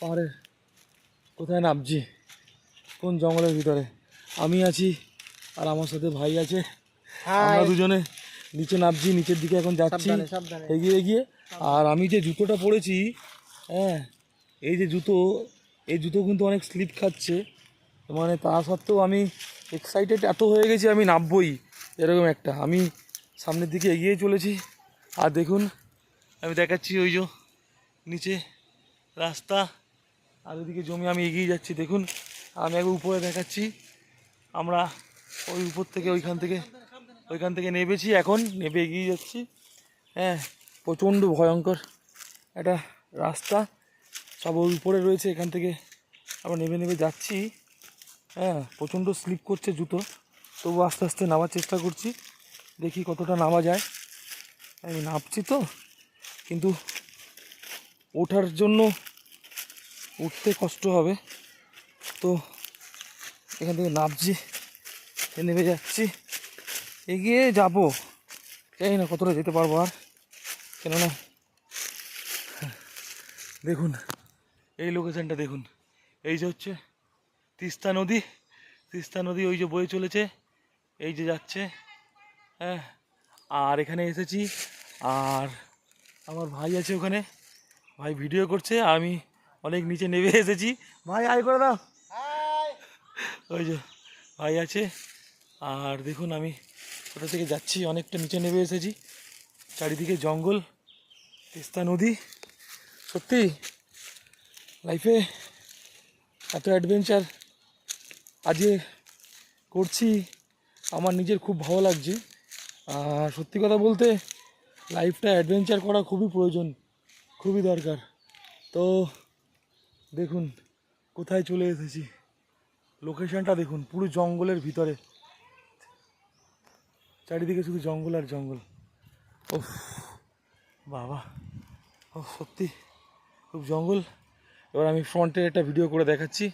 পাহাড়ের কোথায় নামছি? কোন জঙ্গলের ভিতরে? আমি আছি আর আমার সাথে ভাই আছে। আমরা দুজনে নিচে নামছি নিচের দিকে এখন যাচ্ছি। এগিয়ে এগিয়ে। আর আমি যে জুতোটা পরেছি হ্যাঁ এই যে জুতো এই জুতো কিন্তু অনেক স্লিপ খাচ্ছে। মানে তা সত্ত্বেও আমি এক্সাইটেড এত হয়ে গেছি আমি নামবই এরকম একটা। আমি সামনের দিকে এগিয়ে চলেছি। আর দেখুন আমি দেখাচ্ছি ওই যে নিচে রাস্তা। আর ওইদিকে জমি আমি এগিয়ে যাচ্ছি, দেখুন। আমি একবার উপরে দেখাচ্ছি। আমরা ওই উপর থেকে ওইখান থেকে ওইখান থেকে নেবেছি, এখন নেবে এগিয়ে যাচ্ছি। হ্যাঁ প্রচণ্ড ভয়ঙ্কর একটা রাস্তা। সব ওই উপরে রয়েছে, এখান থেকে আমরা নেবে নেবে যাচ্ছি। হ্যাঁ প্রচণ্ড স্লিপ করছে জুতো। তবু আস্তে আস্তে নামার চেষ্টা করছি। দেখি কতটা নামা যায়। আমি নামছি তো, কিন্তু ওঠার জন্য উঠতে কষ্ট হবে। তো এখান থেকে নামছি নেমে যাচ্ছি। এগিয়ে যাব। জানি না কতটা যেতে পারব আর। কেননা, দেখুন, এই লোকেশনটা দেখুন। এই যে হচ্ছে তিস্তা নদী। তিস্তা নদী ওই যে বয়ে চলেছে, এই যে যাচ্ছে। হ্যাঁ আর এখানে এসেছি। আর আমার ভাই আছে ওখানে। ভাই ভিডিও করছে আমি অনেক নিচে নেমে এসেছি। ভাই আয় করে দাও। ওই যে ভাই আছে। আর দেখুন আমি কোথা থেকে যাচ্ছি অনেকটা নিচে নেমে এসেছি। চারিদিকে জঙ্গল তিস্তা নদী। সত্যি লাইফে এত অ্যাডভেঞ্চার আজকে করছি আমার নিজের খুব ভালো লাগছে। আর সত্যি কথা বলতে লাইফটা অ্যাডভেঞ্চার করা খুবই প্রয়োজন খুবই দরকার। তো দেখুন, কোথায় চলে এসেছি। লোকেশনটা দেখুন, পুরো জঙ্গলের ভিতরে। চারিদিকে শুধু জঙ্গল আর জঙ্গল। ও বাবা। ও সত্যি, খুব জঙ্গল। এবার আমি ফ্রন্টের একটা ভিডিও করে দেখাচ্ছি।